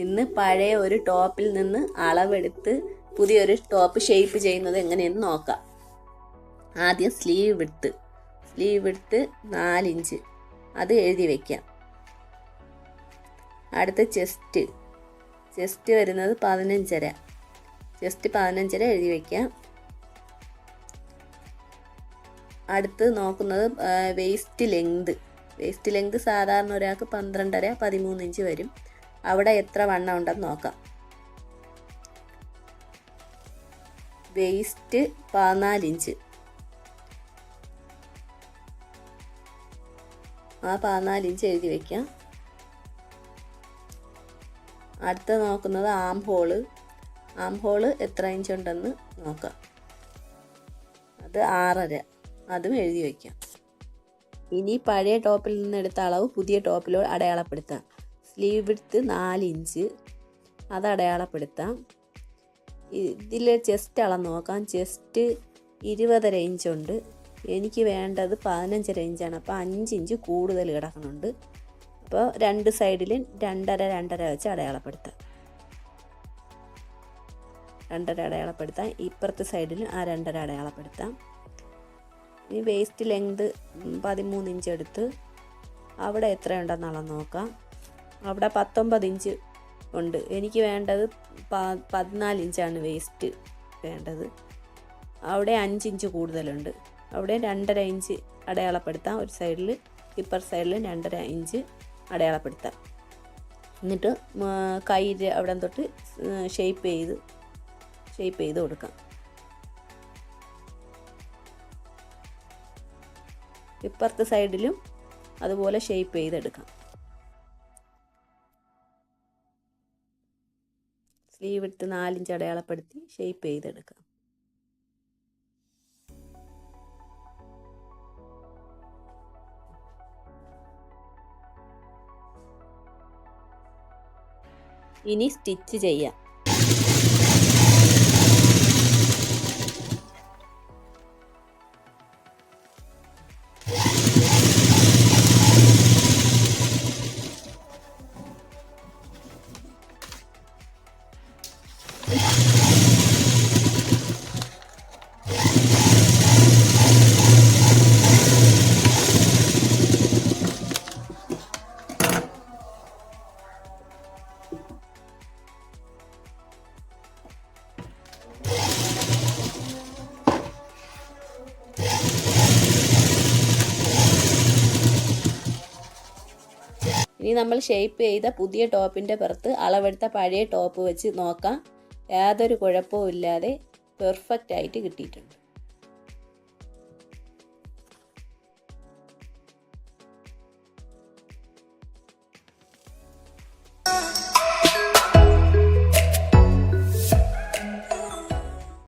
ഇന്ന് പഴയ ഒരു ടോപ്പിൽ നിന്ന് അളവെടുത്ത് പുതിയൊരു ടോപ്പ് ഷേപ്പ് ചെയ്യുന്നത് എങ്ങനെയെന്ന് നോക്കാം. ആദ്യം സ്ലീവ് വിടുത്ത് സ്ലീവ് വിടുത്ത് നാലിഞ്ച് അത് എഴുതി വയ്ക്കാം അടുത്ത ചെസ്റ്റ് ചെസ്റ്റ് വരുന്നത് പതിനഞ്ചര. ചെസ്റ്റ് പതിനഞ്ചര എഴുതി വയ്ക്കാം അടുത്ത് നോക്കുന്നത് വേസ്റ്റ് ലെങ്ത് വേസ്റ്റ് ലെങ്ത് സാധാരണ ഒരാൾക്ക് പന്ത്രണ്ടര പതിമൂന്ന് ഇഞ്ച് വരും. അവിടെ എത്ര വണ്ണം ഉണ്ടെന്ന് നോക്കാം. വേസ്റ്റ് പതിനാല് ഇഞ്ച് ആ പതിനാല് ഇഞ്ച് എഴുതി വയ്ക്കാം അടുത്ത നോക്കുന്നത് ആം ഹോൾ ആം ഹോൾ എത്ര ഇഞ്ച് ഉണ്ടെന്ന് നോക്കാം. അത് ആറര. അതും എഴുതി വയ്ക്കാം ഇനി പഴയ ടോപ്പിൽ നിന്ന് എടുത്ത അളവ് പുതിയ ടോപ്പിലോ അടയാളപ്പെടുത്താം. സ്ലീവ് വിടുത്ത് നാല് ഇഞ്ച് അത് അടയാളപ്പെടുത്താം. ഇതിൽ ചെസ്റ്റ് അളന്ന് നോക്കാം. ചെസ്റ്റ് ഇരുപതര ഇഞ്ചുണ്ട്. എനിക്ക് വേണ്ടത് പതിനഞ്ചര ഇഞ്ചാണ്. അപ്പോൾ അഞ്ച് ഇഞ്ച് കൂടുതൽ കിടക്കുന്നുണ്ട്. അപ്പോൾ രണ്ട് സൈഡിലും രണ്ടര രണ്ടര വെച്ച് അടയാളപ്പെടുത്താം. രണ്ടര അടയാളപ്പെടുത്താം. ഇപ്പുറത്തെ സൈഡിലും ആ രണ്ടര അടയാളപ്പെടുത്താം. ഇനി വേസ്റ്റ് ലെങ്ത് പതിമൂന്ന് ഇഞ്ച് എടുത്ത് അവിടെ എത്രയുണ്ടെന്ന് നോക്കാം. അവിടെ പത്തൊമ്പത് ഇഞ്ച് ഉണ്ട്. എനിക്ക് വേണ്ടത് പതിനാല് ഇഞ്ചാണ് വേസ്റ്റ് വേണ്ടത്. അവിടെ അഞ്ച് ഇഞ്ച് കൂടുതലുണ്ട്. അവിടെ രണ്ടര ഇഞ്ച് അടയാളപ്പെടുത്താം. ഒരു സൈഡിൽ ഇപ്പർ സൈഡിൽ രണ്ടര ഇഞ്ച് അടയാളപ്പെടുത്താം. എന്നിട്ട് കയ്യിൽ അവിടെ തൊട്ട് ഷേപ്പ് ചെയ്ത് ഷേപ്പ് ചെയ്ത് കൊടുക്കാം. ഇപ്പുറത്തെ സൈഡിലും അതുപോലെ ഷേപ്പ് ചെയ്തെടുക്കാം. സ്ലീവ് എടുത്ത് നാലിഞ്ച് അടയാളപ്പെടുത്തി ഷേപ്പ് ചെയ്തെടുക്കാം. ഇനി സ്റ്റിച്ച് ചെയ്യാം. ഇനി നമ്മൾ ഷേപ്പ് ചെയ്ത പുതിയ ടോപ്പിന്റെ പുറത്ത് അളവെടുത്ത പഴയ ടോപ്പ് വെച്ച് നോക്കാം. യാതൊരു കുഴപ്പവും ഇല്ലാതെ പെർഫെക്റ്റ് ആയിട്ട് കിട്ടിയിട്ടുണ്ട്.